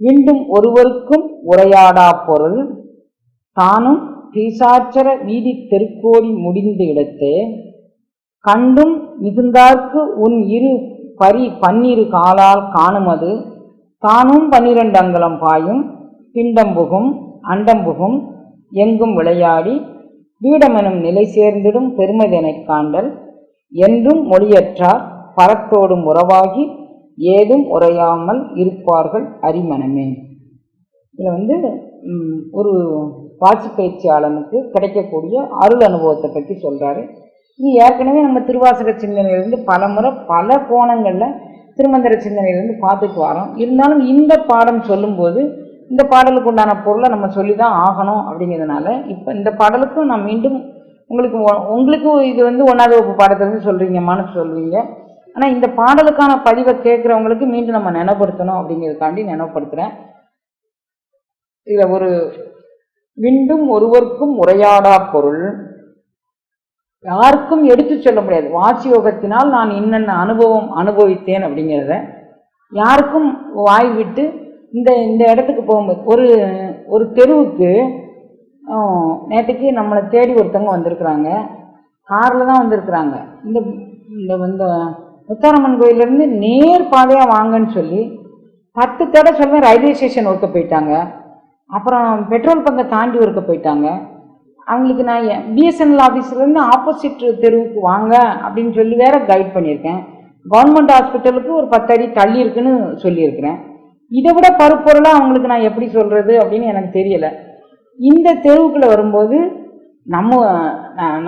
மீண்டும் ஒருவருக்கும் உரையாடா பொருள். தானும் பீசாச்சர வீதி தெருக்கோடி முடிந்த இடத்தே கண்டும் மிகுந்தார்க்கு உன் இரு பரி பன்னிரு காலால் காணுமது. தானும் பன்னிரண்டு அங்கலம் பாயும் பிண்டம்புகும் அண்டம்புகும் அண்டம் புகும் எங்கும் விளையாடி வீடமெனும் நிலை சேர்ந்திடும் பெருமதெனைக் காண்டல். என்றும் மொழியற்றார் பரத்தோடும் உறவாகி ஏதும் உரையாமல் இருப்பார்கள் அரிமனமே. இதில் வந்து ஒரு வாட்சி பயிற்சியாளனுக்கு கிடைக்கக்கூடிய அருள் அனுபவத்தை பற்றி சொல்கிறாரு இது ஏற்கனவே நம்ம திருவாசக சிந்தனையிலேருந்து பல முறை பல கோணங்களில் திருமந்திர சிந்தனையிலேருந்து பார்த்துட்டு வரோம். இருந்தாலும் இந்த பாடம் சொல்லும்போது இந்த பாடலுக்கு உண்டான பொருளை நம்ம சொல்லி தான் ஆகணும் அப்படிங்கிறதுனால இப்போ இந்த பாடலுக்கும் நான் மீண்டும் உங்களுக்கு உங்களுக்கும் இது வந்து ஒன்றாவது வகுப்பு பாடத்திலிருந்து சொல்கிறீங்கம்மான்னு சொல்லுவீங்க ஆனால் இந்த பாடலுக்கான பதிவை கேட்குறவங்களுக்கு மீண்டும் நம்ம நினைப்படுத்தணும் அப்படிங்கிறதுக்காண்டி நினைப்படுத்துகிறேன் இதில் ஒரு விண்டும் ஒருவருக்கும் உரையாடா பொருள். யாருக்கும் எடுத்து சொல்ல முடியாது. வாட்சி யோகத்தினால் நான் இன்னென்ன அனுபவம் அனுபவித்தேன் அப்படிங்கிறத யாருக்கும் வாய் விட்டு இந்த இந்த இடத்துக்கு போகும்போது ஒரு ஒரு தெருவுக்கு நேற்றுக்கு நம்மளை தேடி ஒருத்தவங்க வந்திருக்கிறாங்க. காரில் தான் வந்திருக்கிறாங்க. இந்த இந்த இந்த முத்தாரம்மன் கோயிலேருந்து நேர் பாதையாக வாங்கன்னு சொல்லி பத்து தடவை சொல்லுவேன் ரயில்வே ஸ்டேஷன் ஒர்க்க போயிட்டாங்க. அப்புறம் பெட்ரோல் பங்கை தாண்டி ஒர்க்க போயிட்டாங்க. அவங்களுக்கு நான் பிஎஸ்என்எல் ஆஃபீஸ்லேருந்து ஆப்போசிட் தெருவுக்கு வாங்க அப்படின்னு சொல்லி வேற கைட் பண்ணியிருக்கேன். கவர்மெண்ட் ஹாஸ்பிட்டலுக்கு ஒரு பத்தடி தள்ளி இருக்குன்னு சொல்லியிருக்கிறேன். இதை விட பருப்பொருளாக அவங்களுக்கு நான் எப்படி சொல்கிறது அப்படின்னு எனக்கு தெரியலை. இந்த தெருவுக்குள்ளே வரும்போது நம்ம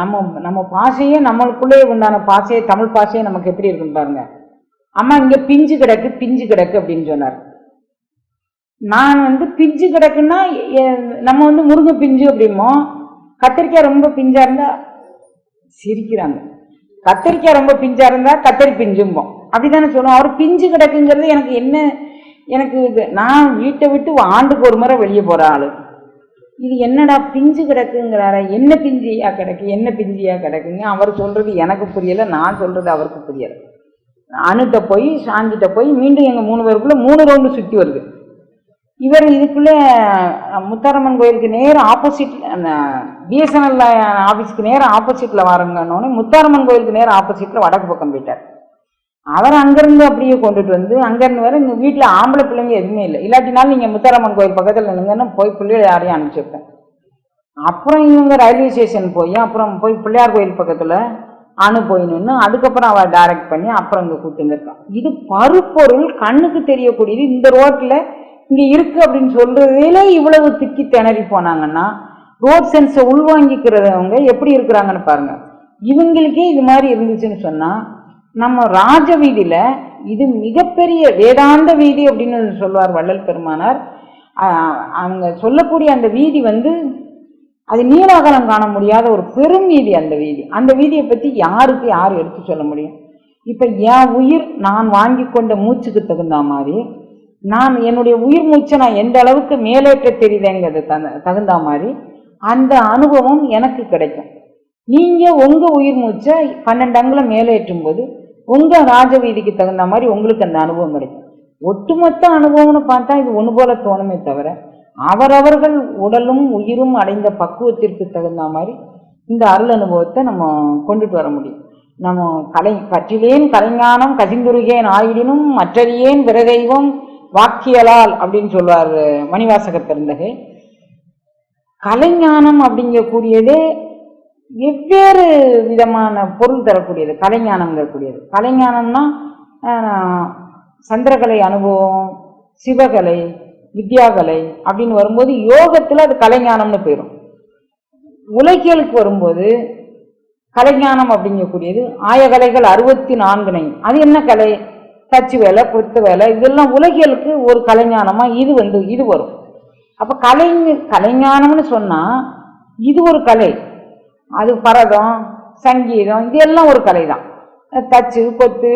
நம்ம நம்ம பாஷையே நம்மளுக்குள்ளே உண்டான பாஷையை தமிழ் பாஷையே நமக்கு எப்படி இருக்குன்னு பாருங்க. அம்மா இங்கே பிஞ்சு கிடக்கு பிஞ்சு கிடக்கு அப்படின்னு சொன்னார். நான் வந்து பிஞ்சு கிடக்குன்னா நம்ம வந்து முருங்கை பிஞ்சு அப்படிமோ கத்திரிக்காய் ரொம்ப பிஞ்சா இருந்தா சிரிக்கிறாங்க. கத்திரிக்காய் ரொம்ப பிஞ்சா இருந்தா கத்தரி பிஞ்சும்போம். அப்படிதானே சொல்லுவோம். அவர் பிஞ்சு கிடக்குங்கிறது எனக்கு என்ன எனக்கு இது நான் வீட்டை விட்டு ஆண்டுக்கு ஒரு முறை வெளியே போற ஆளு. இது என்னடா பிஞ்சு கிடக்குங்கிறார? என்ன பிஞ்சியா கிடக்கு? என்ன பிஞ்சியா கிடக்குங்க? அவர் சொல்றது எனக்கு புரியலை நான் சொல்றது அவருக்கு புரியல. அணுகிட்ட போய் சாந்திட்ட போய் மீண்டும் எங்கள் மூணு பேருக்குள்ள மூணு ரவுண்டு சுற்றி வருது. இவர் இதுக்குள்ளே முத்தாரம்மன் கோயிலுக்கு நேரம் ஆப்போசிட் அந்த பிஎஸ்என்எல் ஆஃபீஸ்க்கு நேரம் ஆப்போசிட்டில் வரங்கன்னொடனே முத்தாரம்மன் கோயிலுக்கு நேரம் ஆப்போசிட்டில் வடக்கு பக்கம் போயிட்டார். அவர் அங்கிருந்து அப்படியே கொண்டுட்டு வந்து அங்கிருந்து வர எங்கள் வீட்டில் ஆம்பளை பிள்ளைங்க எதுவுமே இல்லை. இல்லாட்டினாலும் நீங்கள் முத்தாரம்மன் கோயில் பக்கத்தில் நின்னுங்கன்னு போய் பிள்ளைகளை யாரையும் அனுப்பிச்சுப்பேன் அப்புறம் இவங்க ரயில்வே ஸ்டேஷன் போய் அப்புறம் போய் பிள்ளையார் கோயில் பக்கத்தில் அணு போய் நின்று அதுக்கப்புறம் அவள் டைரக்ட் பண்ணி அப்புறம் இங்கே கூட்டு இது பருப்பொருள் கண்ணுக்கு தெரியக்கூடியது. இந்த ரோட்டில் இங்கே இருக்கு அப்படின்னு சொல்றதுல இவ்வளவு திக்கி திணறி போனாங்கன்னா ரோட் சென்ஸை உள்வாங்கிக்கிறவங்க எப்படி இருக்கிறாங்கன்னு பாருங்க. இவங்களுக்கே இது மாதிரி இருந்துச்சுன்னு சொன்னால் நம்ம ராஜ வீதியில இது மிகப்பெரிய வேதாந்த வீதி அப்படின்னு சொல்வார் வள்ளல் பெருமானார். அவங்க சொல்லக்கூடிய அந்த வீதி வந்து அது நீலாகலம் காண முடியாத ஒரு பெரும் வீதி அந்த வீதி. அந்த வீதியை பற்றி யாருக்கு யார் எடுத்து சொல்ல முடியும்? இப்போ என் உயிர் நான் வாங்கி கொண்ட மூச்சுக்கு தகுந்த மாதிரி நான் என்னுடைய உயிர் மூச்சை நான் எந்த அளவுக்கு மேலேற்ற தெரியுதேங்கிறது தகுந்த- தகுந்த மாதிரி அந்த அனுபவம் எனக்கு கிடைக்கும். நீங்கள் உங்கள் உயிர் மூச்சை பன்னெண்டு அங்குலம் மேலேற்றும் போது உங்க ராஜ வீதிக்கு தகுந்த மாதிரி உங்களுக்கு அந்த அனுபவம் கிடைக்கும். ஒட்டுமொத்த அனுபவம்னு பார்த்தா இது ஒன்று போல தோணுமே தவிர அவரவர்கள் உடலும் உயிரும் அடைந்த பக்குவத்திற்கு தகுந்த மாதிரி இந்த அருள் அனுபவத்தை நம்ம கொண்டுட்டு வர முடியும். நம்ம கலை கற்றிலேன் கலைஞானம் கசிந்துருகேன் ஆயிடினும் மற்றறியேன் விரதெய்வம் வாக்கியலால் அப்படின்னு சொல்வார் மணிவாசக பெருந்தகை. கலைஞானம் அப்படிங்கக்கூடியதே வெவ்வேறு விதமான பொருள் தரக்கூடியது? கலைஞானம்ங்கக்கூடியது கலைஞானம்னா சந்திரகலை அனுபவம் சிவகலை வித்யாகலை அப்படின்னு வரும்போது யோகத்தில் அது கலைஞானம்னு போயிடும் உலகியலுக்கு வரும்போது கலைஞானம் அப்படிங்கக்கூடியது ஆயகலைகள் அறுபத்தி நான்கு நை அது என்ன கலை? தச்சு வேலை கொத்து வேலை இதெல்லாம் உலகியலுக்கு ஒரு கலைஞானமாக இது வந்து இது வரும். அப்போ கலை கலைஞானம்னு சொன்னால் இது ஒரு கலை. அது பரதம் சங்கீதம் இது எல்லாம் ஒரு கலை தான் தச்சு கொத்து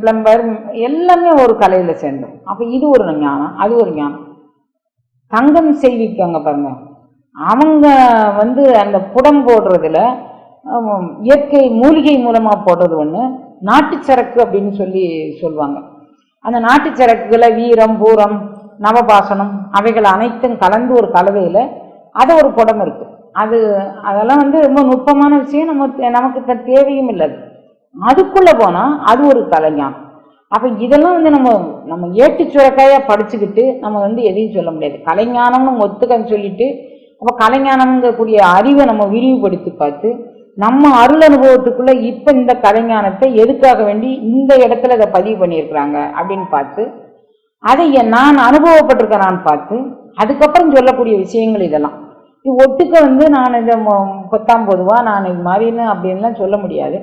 பிளம்பர் எல்லாமே ஒரு கலையில் சேர்ந்தோம். அப்போ இது ஒரு ஞானம் அது ஒரு ஞானம். தங்கம் செய்விக்காங்க பாருங்க. அவங்க வந்து அந்த புடம் போடுறதுல இயற்கை மூலிகை மூலமாக போடுறது ஒன்று நாட்டுச்சரக்கு அப்படின்னு சொல்லி சொல்லுவாங்க. அந்த நாட்டுச்சரக்குகளை வீரம் பூரம் நவபாசனம் அவைகள் அனைத்தும் கலந்து ஒரு கலவையில் அது ஒரு புடம் இருக்கு. அது அதெல்லாம் வந்து ரொம்ப நுட்பமான விஷயம். நம்ம நமக்கு இப்போ தேவையும் இல்லை அதுக்குள்ளே போனால் அது ஒரு கலைஞானம். அப்போ இதெல்லாம் வந்து நம்ம நம்ம ஏட்டு சுரக்காயாக படிச்சுக்கிட்டு நம்ம வந்து எதையும் சொல்ல முடியாது. கலைஞானம்னு ஒத்துக்கன்னு சொல்லிட்டு அப்போ கலைஞானம்ங்கக்கூடிய அறிவை நம்ம விரிவுபடுத்தி பார்த்து நம்ம அருள் அனுபவத்துக்குள்ளே இப்போ இந்த கலைஞானத்தை எதுக்காக வேண்டி இந்த இடத்துல இதை பதிவு பண்ணியிருக்கிறாங்க அப்படின்னு பார்த்து அதை என் நான் அனுபவப்பட்டிருக்கிறேன் பார்த்து அதுக்கப்புறம் சொல்லக்கூடிய விஷயங்கள் இதெல்லாம். ஒட்டுக்க வந்து நான் இதை மொ- பத்தாம் பொதுவாக நான் இது மாதிரின்னு அப்படின்லாம் சொல்ல முடியாது.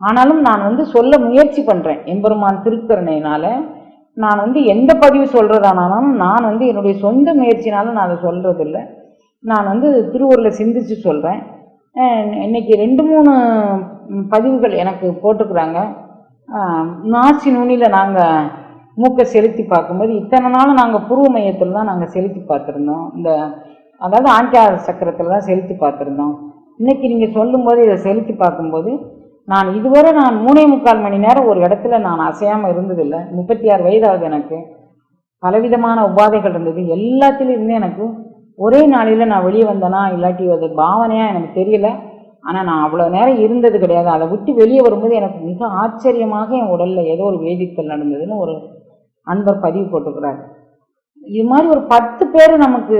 ஆனாலும் நான் வந்து சொல்ல முயற்சி பண்ணுறேன் எம்பெருமான் திருக்கருணையினால். நான் வந்து எந்த பதிவு சொல்கிறதானாலும் நான் வந்து என்னுடைய சொந்த முயற்சினாலும் நான் அதை சொல்கிறதில்ல நான் வந்து திருவூரில் சிந்திச்சு சொல்கிறேன் இன்றைக்கி ரெண்டு மூணு பதிவுகள் எனக்கு போட்டுக்கிறாங்க. நாச்சி நாசி நுனியில் நாங்கள் மூக்கை செலுத்தி பார்க்கும்போது இத்தனை நாளும் நாங்கள் புருவ மையத்தில் தான் நாங்கள் செலுத்தி பார்த்துருந்தோம். இந்த அதாவது ஆஞ்சார சக்கரத்தில் தான் செலுத்தி பார்த்துருந்தோம். இன்னைக்கு நீங்கள் சொல்லும்போது இதை செலுத்தி பார்க்கும்போது நான் இதுவரை நான் மூணே முக்கால் மணி நேரம் ஒரு இடத்துல நான் அசையாமல் இருந்ததில்லை. முப்பத்தி ஆறு வயதாகுது எனக்கு. பலவிதமான உபாதைகள் இருந்தது. எல்லாத்துலேருந்தே எனக்கு ஒரே நாளையில் நான் வெளியே வந்தேனா இல்லாட்டி அது பாவனையாக எனக்கு தெரியல. ஆனால் நான் அவ்வளோ நேரம் இருந்தது கிடையாது. அதை விட்டு வெளியே வரும்போது எனக்கு மிக ஆச்சரியமாக என் உடலில் ஏதோ ஒரு வேதித்தல் நடந்ததுன்னு ஒரு அன்பர் பதிவு போட்டுக்கிறார் இது மாதிரி ஒரு பத்து பேர் நமக்கு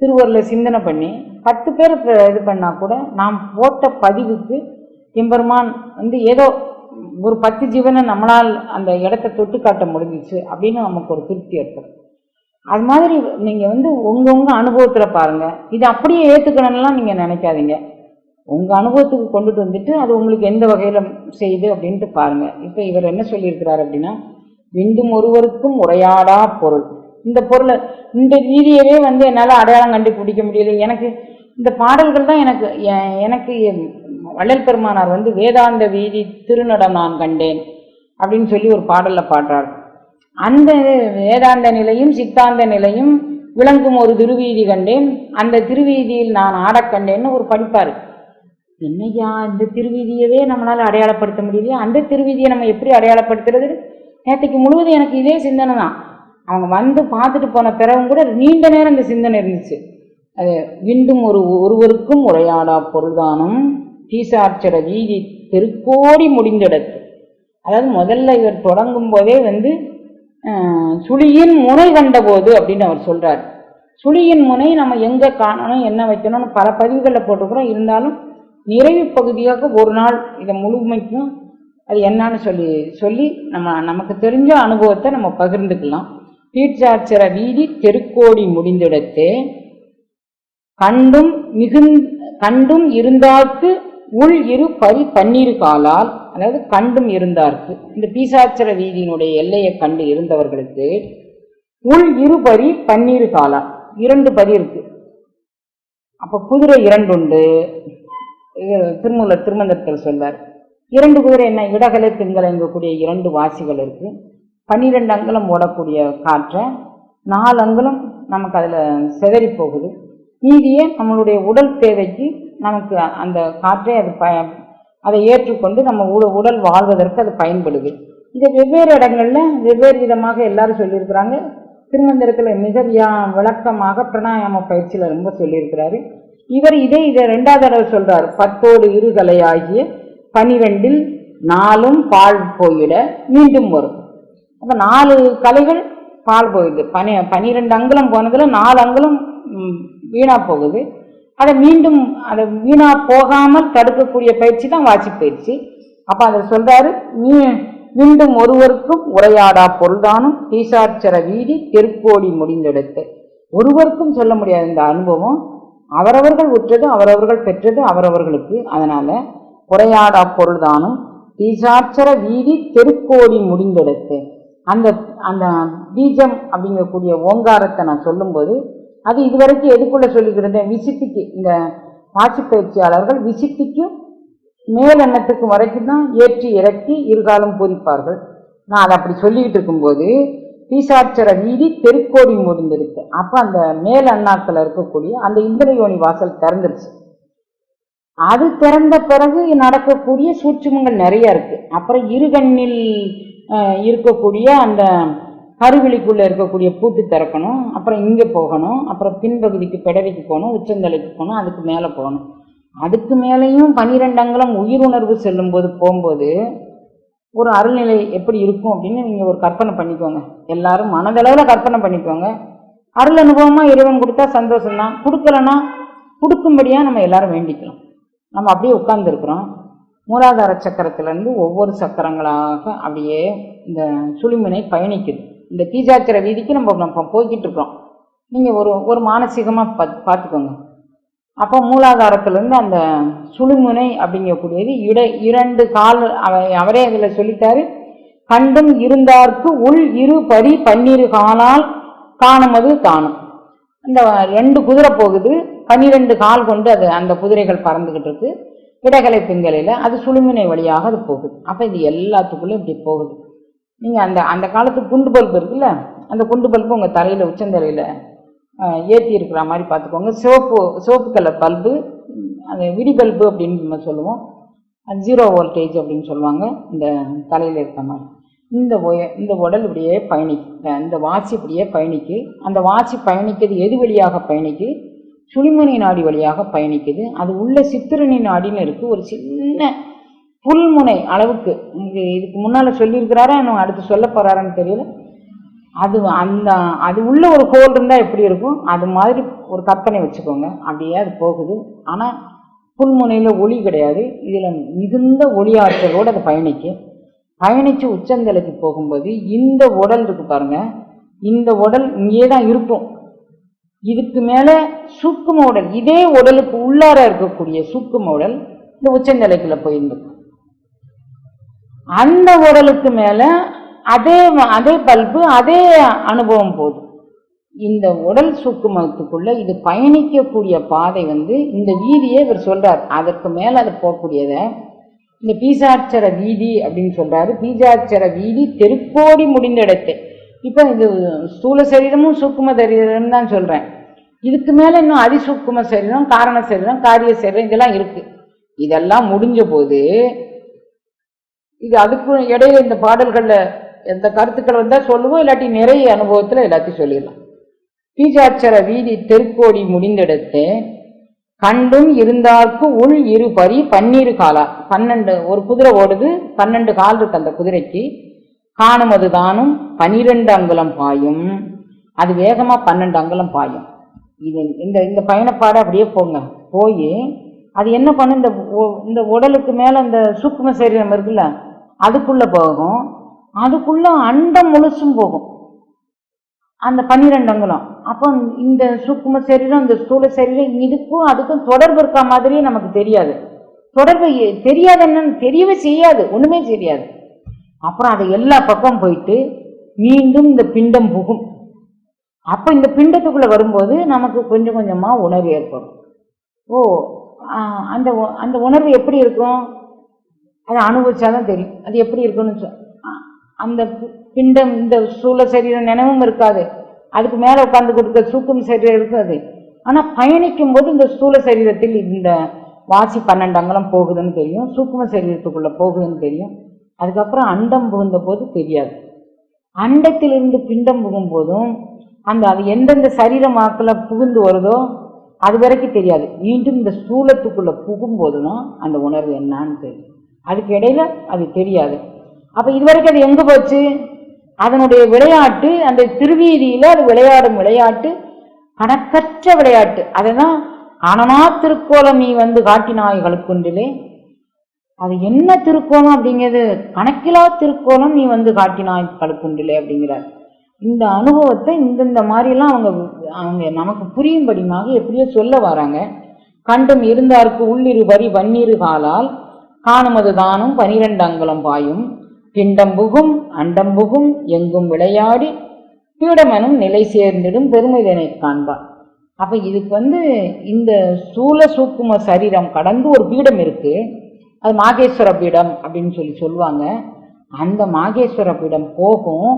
திருவூரில் சிந்தனை பண்ணி பத்து பேர் இது பண்ணால் கூட நாம் போட்ட பதிவுக்கு எம்பெருமான் வந்து ஏதோ ஒரு பத்து ஜீவனை நம்மளால் அந்த இடத்த தொட்டு காட்ட முடிஞ்சிச்சு அப்படின்னு நமக்கு ஒரு திருப்தி ஏற்படும். அது மாதிரி நீங்கள் வந்து உங்க உங்க அனுபவத்தில் பாருங்கள் இது அப்படியே ஏற்றுக்கணும்லாம் நீங்கள் நினைக்காதீங்க. உங்கள் அனுபவத்துக்கு கொண்டுட்டு வந்துட்டு அது உங்களுக்கு எந்த வகையில் செய்யுது அப்படின்ட்டு பாருங்கள் இப்போ இவர் என்ன சொல்லியிருக்கிறார் அப்படின்னா விண்டும் ஒருவருக்கும் உரையாடா பொருள். இந்த பொருளை இந்த ரீதியவே வந்து என்னால் அடையாளம் கண்டுபிடிக்க முடியல. எனக்கு இந்த பாடல்கள் தான் எனக்கு எனக்கு வள்ளல் பெருமானார் வந்து வேதாந்த வீதி திருநடம் நான் கண்டேன் அப்படின்னு சொல்லி ஒரு பாடலில் பாடுறார். அந்த வேதாந்த நிலையும் சித்தாந்த நிலையும் விளங்கும் ஒரு திருவீதி கண்டேன். அந்த திருவீதியில் நான் ஆடக் கண்டேன்னு ஒரு படிப்பார். என்னையா இந்த திருவீதியவே நம்மளால் அடையாளப்படுத்த முடியலையா? அந்த திருவீதியை நம்ம எப்படி அடையாளப்படுத்துறது? நேற்றுக்கு முழுவதும் எனக்கு இதே சிந்தனை தான். அவங்க வந்து பார்த்துட்டு போன பிறகும் கூட நீண்ட நேரம் இந்த சிந்தனை இருந்துச்சு. அது விண்டும் ஒரு ஒருவருக்கும் உரையாடா பொருள்தானும். தீசாட்சர வீதி தெருக்கோடி முடிந்தெடுத்து. அதாவது முதல்ல இவர் தொடங்கும் போதே வந்து சுழியின் முனை கண்டபோது அப்படின்னு அவர் சொல்றார். சுழியின் முனை நம்ம எங்க காணணும் என்ன வைக்கணும்னு பல பதிவுகளில் போட்டுக்கிறோம் இருந்தாலும் நிறைவு பகுதியாக ஒரு நாள் இதை முழுமைக்கும் அது என்னன்னு சொல்லி சொல்லி நம்ம நமக்கு தெரிஞ்ச அனுபவத்தை நம்ம பகிர்ந்துக்கலாம். தீட்சாட்சர வீதி தெருக்கோடி முடிந்திடத்து கண்டும் மிகுந் கண்டும் இருந்தார்க்கு உள் இரு பரி பன்னீர் காலால் அதாவது கண்டும் இருந்தார்க்கு இந்த பீசாட்சர வீதியினுடைய எல்லையை கண்டு இருந்தவர்களுக்கு உள் இரு பரி பன்னீர் காலால் இரண்டு பரி இருக்கு. அப்போ குதிரை இரண்டு உண்டு இது திருமூலர் சொல்வார். இரண்டு குதிரை என்ன? இடகலை திங்களங்கக்கூடிய இரண்டு வாசிகள் இருக்கு. பன்னிரெண்டு அங்குலம் ஓடக்கூடிய காற்றை நாலு அங்குலம் நமக்கு அதில் செதறி போகுது. மீதியே நம்மளுடைய உடல் தேவைக்கு நமக்கு அந்த காற்றை அது ப அதை ஏற்றுக்கொண்டு நம்ம உட- உடல் வாழ்வதற்கு அது பயன்படுது. இதை வெவ்வேறு இடங்களில் வெவ்வேறு விதமாக எல்லாரும் சொல்லியிருக்கிறாங்க. திருமந்திரத்தில் மிக விளக்கமாக பிரணாயாம பயிற்சியில் ரொம்ப சொல்லியிருக்கிறாரு. இவர் இதே இதை ரெண்டாவது தடவை சொல்கிறார் பத்தோடு இருகலை ஆகிய பனிரெண்டில் நாலும் பால் போயிட மீண்டும் வரும். அப்ப நாலு கலைகள் பால் போயிடுது பனி பனிரெண்டு அங்குலம் போனதுல நாலு அங்குலம் வீணா போகுது. அதை மீண்டும் அதை வீணா போகாமல் தடுக்கக்கூடிய பயிற்சி தான் வாட்சி பயிற்சி. அப்ப அதை சொல்றாரு நீ மீண்டும் ஒருவருக்கும் உரையாடா பொருள்தானும். தீசாட்சர வீதி தெருக்கோடி முடிந்தெடுத்து. ஒருவருக்கும் சொல்ல முடியாது இந்த அனுபவம் அவரவர்கள் உற்றது அவரவர்கள் பெற்றது அவரவர்களுக்கு. அதனால உரையாடா பொருள்தானும். தீசாட்சர வீதி தெருக்கோடி முடிந்தெடுத்து. அந்த அந்த பீஜம் அப்படிங்கக்கூடிய ஓங்காரத்தை நான் சொல்லும்போது அது இதுவரைக்கும் எதுக்குள்ள சொல்லிக்கிருந்தேன் விசித்திக்கு. இந்த வாட்சி பயிற்சியாளர்கள் விசித்திக்கும் மேலெண்ணத்துக்கும் வரைக்கும் தான் ஏற்றி இறக்கி இருகாலம் பூரிப்பார்கள். நான் அதை அப்படி சொல்லிக்கிட்டு இருக்கும்போது பீசாட்சர வீதி தெருக்கோடி முடிந்திருக்கு. அப்போ அந்த மேல் அண்ணாக்கில் இருக்கக்கூடிய அந்த இந்திரயோனி வாசல் திறந்துருச்சு. அது திறந்த பிறகு நடக்கக்கூடிய சூட்சுமங்கள் நிறைய இருக்கு. அப்புறம் இருகண்ணில் இருக்கக்கூடிய அந்த கருவிழிக்குள்ள இருக்கக்கூடிய பூட்டு திறக்கணும் அப்புறம் இங்கே போகணும் அப்புறம் பின்பகுதிக்கு பிடவைக்கு போகணும் உச்சந்தலைக்கு போகணும் அதுக்கு மேலே போகணும். அதுக்கு மேலேயும் பன்னிரெண்டு அங்குலம் உயிருணர்வு செல்லும்போது போகும்போது ஒரு அருள்நிலை எப்படி இருக்கும் அப்படின்னு நீங்கள் ஒரு கற்பனை பண்ணிக்கோங்க. எல்லாரும் மனதளவில் கற்பனை பண்ணிக்கோங்க. அருள் அனுபவமாக இறைவன் கொடுத்தா சந்தோஷம்தான். கொடுக்கலன்னா கொடுக்கும்படியாக நம்ம எல்லாரும் வேண்டிக்கலாம். நம்ம அப்படியே உட்கார்ந்துருக்குறோம். மூலாதார சக்கரத்திலேருந்து ஒவ்வொரு சக்கரங்களாக அப்படியே இந்த சுழிமுனை பயணிக்குது. இந்த தீஜாச்சர வீதிக்கு நம்ம நம்ம போய்கிட்டு இருக்கிறோம் நீங்கள் ஒரு ஒரு மானசீகமாக பா பார்த்துக்கோங்க அப்போ மூலாதாரத்திலேருந்து அந்த சுழுமுனை அப்படிங்கக்கூடியது இட இரண்டு கால் அவ- அவரே அதில் சொல்லிட்டாரு. கண்டும் இருந்தார்க்கு உள் இரு பரி பன்னிரு காலால் காணுமது தானும் இந்த ரெண்டு குதிரை போகுது. பன்னிரெண்டு கால் கொண்டு அது அந்த குதிரைகள் பறந்துகிட்டு இருக்கு. இடகலை பின்கலையில் அது சுழுமுனை வழியாக அது போகுது. அப்போ இது எல்லாத்துக்குள்ளே இப்படி போகுது. நீங்கள் அந்த அந்த காலத்து குண்டு பல்பு இருக்குல்ல? அந்த குண்டு பல்பு உங்கள் தலையில் உச்சந்தலையில் ஏற்றி இருக்கிற மாதிரி பார்த்துக்கோங்க. சிவப்பு சிவப்பு கலர் பல்பு அந்த விடி பல்பு அப்படின்னு நம்ம சொல்லுவோம். ஜீரோ வோல்டேஜ் அப்படின்னு சொல்லுவாங்க. இந்த தலையில் இருக்கிற மாதிரி. இந்த இந்த உடல் இப்படியே பயணிக்கு. இந்த வாட்சி இப்படியே பயணிக்கு. அந்த வாட்சி பயணிக்கிறது எது வழியாக பயணிக்கு? சுழிமுனை நாடி வழியாக பயணிக்குது. அது உள்ள சித்திரணி நாடின்னு இருக்கு. ஒரு சின்ன புல்முனை அளவுக்கு. இது இதுக்கு முன்னால் சொல்லியிருக்கிறாரா இன்னும் அடுத்து சொல்ல போறாரான்னு தெரியல. அது அந்த அது உள்ள ஒரு ஹோல் இருந்தால் எப்படி இருக்கும்? அது மாதிரி ஒரு கற்பனை வச்சுக்கோங்க. அப்படியே அது போகுது. ஆனால் புல்முனையில் ஒளி கிடையாது. இதில் மிகுந்த ஒளி ஆற்றலோடு அது பயணிக்கும் பயணித்து உச்சந்தலைக்கு போகும்போது இந்த உடல் இருக்கு பாருங்க. இந்த உடல் இங்கே தான் இருக்கும். இதுக்கு மேலே சூக்கும உடல் இதே உடலுக்கு உள்ளார இருக்கக்கூடிய சூக்கும உடல் இந்த உச்சந்தலைக்குள்ள போயிருந்துக்கும் அந்த உடலுக்கு மேலே அதே அதே பல்பு அதே அனுபவம் போதும். இந்த உடல் சுக்குமத்துக்குள்ள இது பயணிக்கக்கூடிய பாதை வந்து இந்த வீதியை இவர் சொல்றார். அதற்கு மேல அது போகக்கூடியத இந்த பீசாட்சர வீதி அப்படின்னு சொல்றாரு. பீஜாட்சர வீதி தெருக்கோடி முடிந்த இடத்தை. இப்போ இது ஸ்தூல சரீரமும் சூக்கும சரீரம் தான் சொல்கிறேன் இதுக்கு மேலே இன்னும் அதிசூக்கும சரீரம் காரண சரீரம் காரிய சரீரம் இதெல்லாம் இருக்குது இதெல்லாம் முடிஞ்ச போது இது அதுக்கு இடையில இந்த பாடல்களில் எந்த கருத்துக்கள் வந்தால் சொல்லுவோம் இல்லாட்டி நிறைய அனுபவத்தில் எல்லாத்தையும் சொல்லிடலாம். பீஜாட்சர வீதி தெருக்கோடி முடிந்தெடுத்து கண்டும் இருந்தார்க்கு உள் இரு பரி பன்னீர் காலா. பன்னெண்டு ஒரு குதிரை ஓடுது பன்னெண்டு கால் இருக்கு அந்த குதிரைக்கு. காணும் தானும் பனிரெண்டு அங்குலம் பாயும். அது வேகமாக பன்னெண்டு அங்குலம் பாயும். இது இந்த இந்த பயணப்பாடை அப்படியே போங்க. போய் அது என்ன பண்ணும்? இந்த இந்த உடலுக்கு மேலே இந்த சூக்கும சரீரம் இருக்குல்ல அதுக்குள்ளே போகும். அதுக்குள்ளே அண்டம் முழுசும் போகும். அந்த பன்னிரெண்டு அங்குலம். அப்போ இந்த சூக்கும சரீரம் இந்த ஸ்தூல சரீரம் இதுக்கும் அதுக்கும் தொடர்பு இருக்க மாதிரியே நமக்கு தெரியாது. தொடர்பு தெரியாது என்னன்னு தெரியவே செய்யாது. ஒன்றுமே தெரியாது. அப்புறம் அது எல்லா பக்கம் போயிட்டு மீண்டும் இந்த பிண்டம் புகும். அப்போ இந்த பிண்டத்துக்குள்ளே வரும்போது நமக்கு கொஞ்சம் கொஞ்சமாக உணர்வு ஏற்படும். ஓ அந்த அந்த உணர்வு எப்படி இருக்கும்? அதை அனுபவிச்சாதான் தெரியும். அது எப்படி இருக்குன்னு அந்த பிண்டம் இந்த சூழ சரீரம் நினைவும் இருக்காது. அதுக்கு மேலே உட்காந்து கொடுக்க சூக்கும் சரீரம் இருக்காது. ஆனால் பயணிக்கும் போது இந்த ஸ்தூல சரீரத்தில் இந்த வாசி பன்னெண்டு அங்கலம் போகுதுன்னு தெரியும். சூக்கும சரீரத்துக்குள்ளே போகுதுன்னு தெரியும். அதுக்கப்புறம் அண்டம் புகுந்த போது தெரியாது. அண்டத்திலிருந்து பிண்டம் புகும் போதும் அந்த அது எந்தெந்த சரீரமாக்கில் புகுந்து வருதோ அது வரைக்கும் தெரியாது. மீண்டும் இந்த ஸ்தூலத்துக்குள்ள புகும்போது தான் அந்த உணர்வு என்னான்னு தெரியும். அதுக்கு இடையில அது தெரியாது. அப்ப இதுவரைக்கும் அது எங்க போச்சு? அதனுடைய விளையாட்டு அந்த திருவீதியில அது விளையாடும் விளையாட்டு கணக்கற்ற விளையாட்டு. அதுதான் காணனா திருக்கோலம் நீ வந்து காட்டினாய்களுக்குன்றிலே அது என்ன திருக்கோணம் அப்படிங்கிறது? கணக்கிலா திருக்கோணம் நீ வந்து காட்டினாய் களுக்குன்றிலே அப்படிங்கிறார். இந்த அனுபவத்தை இந்தந்த மாதிரிலாம் அவங்க அவங்க நமக்கு புரியும்படிமாக எப்படியோ சொல்ல வராங்க. கண்டும் இருந்தார்க்கு உள்ளிரு வரி வன்னிரு காலால் காணுமது தானும் பனிரெண்டு அங்குலம் பாயும். பிண்டம் புகும் எங்கும் விளையாடி பீடமனும் நிலை சேர்ந்திடும் பெருமைதனை காண்பார். அப்போ இதுக்கு வந்து இந்த சூல சூக்கும சரீரம் கடந்து ஒரு பீடம் இருக்குது அது மாகேஸ்வர பீடம் அப்படின்னு சொல்லி சொல்லுவாங்க. அந்த மாகேஸ்வர பீடம் போகும்.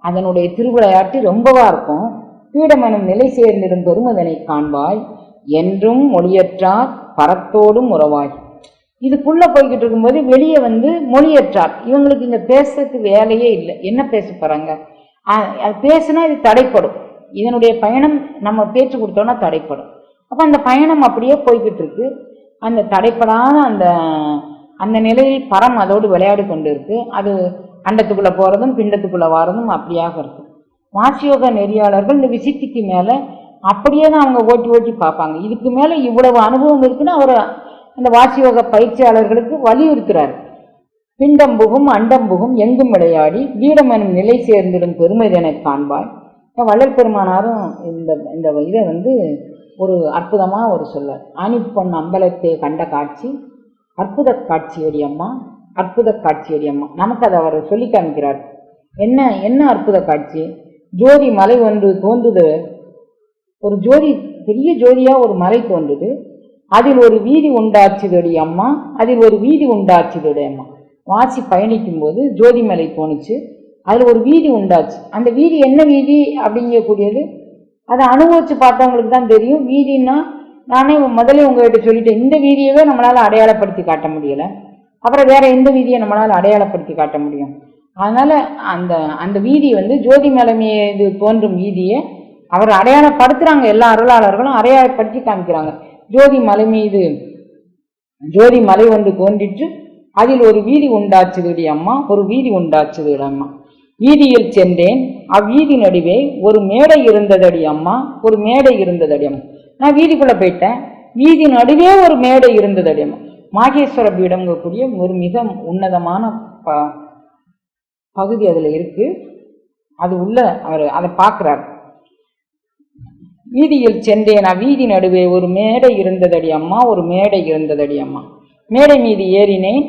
அதனுடைய திருவிளையாட்டு ரொம்பவா இருக்கும். பீடமனம் நிலை சேர்ந்திடும் பெருமதனை காண்பாய். என்றும் மொழியற்றார் பரத்தோடும் உறவாய். இதுக்குள்ள போய்கிட்டு இருக்கும்போது வெளியே வந்து மொழியற்றார். இவங்களுக்கு இங்க பேசுறதுக்கு வேலையே இல்லை. என்ன பேச போறாங்க? அது பேசுனா இது தடைப்படும். இதனுடைய பயணம் நம்ம பேச்சு கொடுத்தோம்னா தடைப்படும். அப்போ அந்த பயணம் அப்படியே போய்கிட்டு இருக்கு. அந்த தடைப்படாத அந்த அந்த நிலையில் பரம் அதோடு விளையாடி கொண்டு இருக்கு அது அண்டத்துக்குள்ளே போகிறதும் பிண்டத்துக்குள்ளே வாரதும் அப்படியாக இருக்கு. வாசியோக நெறியாளர்கள் இந்த விசித்திக்கு மேலே அப்படியே தான் அவங்க ஓட்டி ஓட்டி பார்ப்பாங்க. இதுக்கு மேலே இவ்வளவு அனுபவம் இருக்குன்னு அவர் அந்த வாசியோக பயிற்சியாளர்களுக்கு வலியுறுத்துறாரு. பிண்டம் புகும் அண்டம் புகும் எங்கும் விளையாடி வீரம் எனும் நிலை சேர்ந்திடும் பெருமைதனை காண்பாய். வள்ளல் பெருமானாரும் இந்த இந்த இதை வந்து ஒரு அற்புதமாக ஒரு சொல்ல ஆணிப்பொன் அம்பலத்தை கண்ட காட்சி அற்புத காட்சியடி அம்மா அற்புத காட்சியடி அம்மா. நமக்கு அதை அவர் சொல்லி காமிக்கிறார் என்ன என்ன அற்புத காட்சி? ஜோதி மலை ஒன்று தோன்றுது. ஒரு ஜோதி பெரிய ஜோதியாக ஒரு மலை தோன்றுது. அதில் ஒரு வீதி உண்டாச்சுதடி அம்மா. அதில் ஒரு வீதி உண்டாச்சுதடி அம்மா. வாசி பயணிக்கும் போது ஜோதி மலை தோணுச்சு. அதில் ஒரு வீதி உண்டாச்சு. அந்த வீதி என்ன வீதி அப்படிங்கக்கூடியது? அதை அனுபவிச்சு பார்த்தவங்களுக்கு தான் தெரியும். வீதின்னா நானே முதல்ல உங்ககிட்ட சொல்லிட்டேன். இந்த வீதியவே நம்மளால் அடையாளப்படுத்தி காட்ட முடியலை. அப்புறம் வேற எந்த வீதியை நம்மளால் அடையாளப்படுத்தி காட்ட முடியும்? அதனால அந்த அந்த வீதி வந்து ஜோதி மலை இது தோன்றும் வீதியை அவர் அடையாளப்படுத்துறாங்க. எல்லா அருளாளர்களும் அடையாளப்படுத்தி காமிக்கிறாங்க. ஜோதி மலை மீது ஜோதி மலை ஒன்று தோன்றிட்டு அதில் ஒரு வீதி உண்டாச்சுதுடி அம்மா. ஒரு வீதி உண்டாச்சுதுடி அம்மா. வீதியில் சென்றேன். அவ்வீதி நடுவே ஒரு மேடை இருந்ததடி அம்மா ஒரு மேடை இருந்ததடி அம்மா. நான் வீதிக்குள்ளே போயிட்டேன். வீதி நடுவே ஒரு மேடை இருந்ததடி அம்மா. மாகேஸ்வர பீடங்கக்கூடிய ஒரு மிக உன்னதமான ப பகுதி அதில் இருக்குது அது உள்ள அவர் அதை பார்க்குறார். வீதியில் சென்றேன். வீதி நடுவே ஒரு மேடை இருந்ததடி அம்மா ஒரு மேடை இருந்ததடி அம்மா. மேடை மீது ஏறினேன்.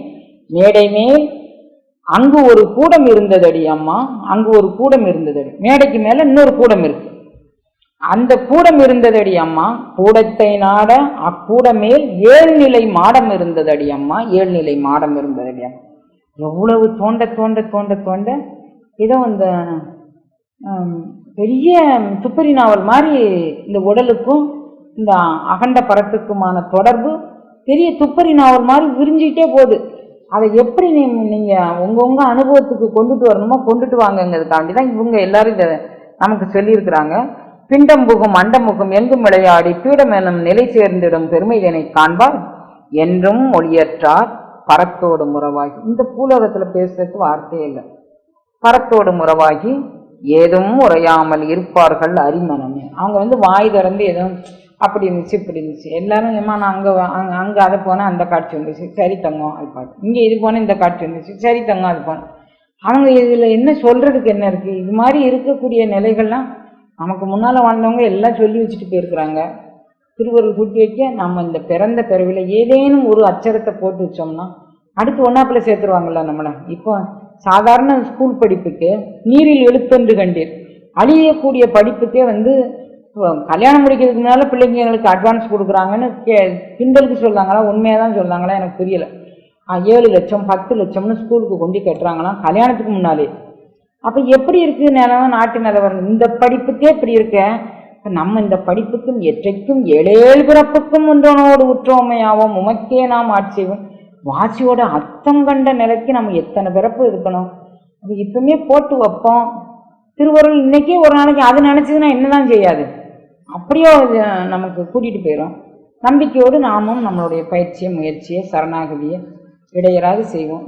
மேடை மேல் அங்கு ஒரு கூடம் இருந்ததடி அம்மா அங்கு ஒரு கூடம் இருந்ததடி. மேடைக்கு மேல இன்னொரு கூடம் இருக்கு. அந்த கூடம் இருந்ததடி அம்மா கூடத்தை நாட அக்கூடமேல் ஏழ்நிலை மாடம் இருந்ததடி அம்மா ஏழ்நிலை மாடம் இருந்ததடி அம்மா. எவ்வளவு தோண்ட தோண்ட தோண்ட தோண்ட ஏதோ அந்த பெரிய துப்பறி நாவல் மாதிரி இந்த உடலுக்கும் இந்த அகண்ட பரத்துக்குமான தொடர்பு பெரிய துப்பறி நாவல் மாதிரி விரிஞ்சிக்கிட்டே போகுது. அதை எப்படி நீ நீங்கள் உங்கவுங்க அனுபவத்துக்கு கொண்டுட்டு வரணுமோ கொண்டுட்டு வாங்கங்கிறதுக்காண்டி தான் இவங்க எல்லாரும் இதை நமக்கு சொல்லியிருக்கிறாங்க. பிண்டம் புகும் அண்டமுகம் எங்கும் விளையாடி பீடம் எனும் நிலை சேர்ந்திடும் பெருமை இதனை காண்பார் என்றும் மொழியற்றார் பரத்தோடு முறவாகி. இந்த பூலோகத்தில் பேசுறதுக்கு வார்த்தையே இல்லை. பரத்தோடு முறவாகி ஏதும் உரையாமல் இருப்பார்கள் அரிமனமே. அவங்க வந்து வாய் திறந்து எதுவும் அப்படி இருந்துச்சு இப்படி இருந்துச்சு. எல்லாரும் ஏமா நான் அங்கே அங்கே அங்கே அதை போனேன் அந்த காட்சி வந்துச்சு. சரி தங்கம் அது பார்த்து இங்கே இது போனேன் இந்த காட்சி வந்துச்சு. சரி தங்கம் அது போனேன். அவங்க இதில் என்ன சொல்கிறதுக்கு என்ன இருக்குது இது மாதிரி இருக்கக்கூடிய நிலைகள்லாம் நமக்கு முன்னால் வாழ்ந்தவங்க எல்லாம் சொல்லி வச்சுட்டு போயிருக்கிறாங்க. திருவருள் கூட்டி வைக்க நம்ம இந்த பிறந்த பிறவில ஏதேனும் ஒரு அச்சரத்தை போட்டு வச்சோம்னா அடுத்து ஒன்றாப்பில் சேர்த்துருவாங்கள்ல நம்மளை. இப்போ சாதாரண ஸ்கூல் படிப்புக்கு நீரில் எழுத்தொன்று கண்டீர். அழியக்கூடிய படிப்புக்கே வந்து கல்யாணம் முடிக்கிறதுக்கு பிள்ளைங்க எங்களுக்கு அட்வான்ஸ் கொடுக்குறாங்கன்னு கே கிண்டலுக்கு சொல்றாங்களா? உண்மையாக தான் சொல்றாங்களா? எனக்கு புரியலை. ஏழு லட்சம் பத்து லட்சம்னு ஸ்கூலுக்கு கொண்டு கட்டுறாங்களாம் கல்யாணத்துக்கு முன்னாலே. அப்போ எப்படி இருக்குது நிலவரம் நாட்டு நிலவரம் இந்த படிப்புக்கே இப்படி இருக்க. நம்ம இந்த படிப்புக்கும் எற்றைக்கும் ஏழேழு பிறப்புக்கும் ஒன்றனோடு உற்றோமையாவோம் உமக்கே நாம் ஆட்சி செய்வோம். வாசியோட அர்த்தம் கண்ட நிலைக்கு நம்ம எத்தனை பிறப்பு இருக்கணும்? அது இப்பவுமே போட்டு வைப்போம். திருவருள் இன்னைக்கே ஒரு நாளைக்கு அது நினச்சதுன்னா என்னதான் செய்யாது? அப்படியே அது நமக்கு கூட்டிட்டு போயிடும் நம்பிக்கையோடு நாமும் நம்மளுடைய பயிற்சியை முயற்சியை சரணாகதியை இடையராது செய்வோம்.